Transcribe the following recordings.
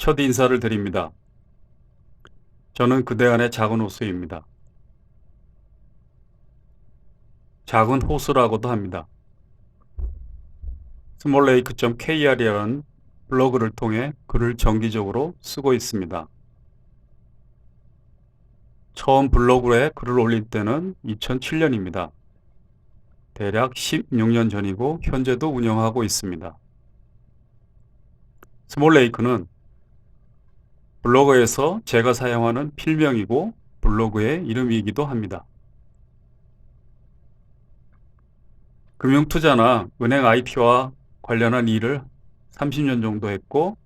첫 인사를 드립니다. 저는 그대 안의 작은 호수입니다. 작은 호수라고도 합니다. 스몰레이크.kr이라는 블로그를 통해 글을 정기적으로 쓰고 있습니다. 처음 블로그에 글을 올릴 때는 2007년입니다. 대략 16년 전이고 현재도 운영하고 있습니다. 스몰레이크는 블로그에서 제가 사용하는 필명이고 블로그의 이름이기도 합니다. 금융투자나 은행 IT와 관련한 일을 30년 정도 했고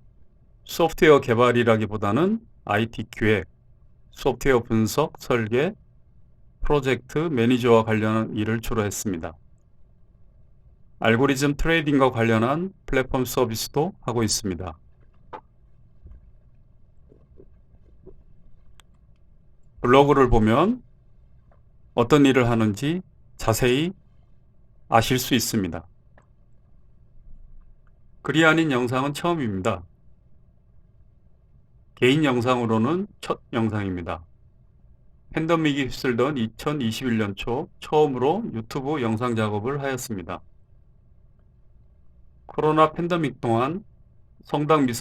소프트웨어 개발이라기보다는 IT 기획, 소프트웨어 분석, 설계, 프로젝트 매니저와 관련한 일을 주로 했습니다. 알고리즘 트레이딩과 관련한 플랫폼 서비스도 하고 있습니다. 블로그를 보면 어떤 일을 하는지 자세히 아실 수 있습니다. 글이 아닌 영상은 처음입니다. 개인 영상으로는 첫 영상입니다. 팬데믹이 휩쓸던 2021년 초 처음으로 유튜브 영상 작업을 하였습니다. 코로나 팬데믹 동안 성당 미사를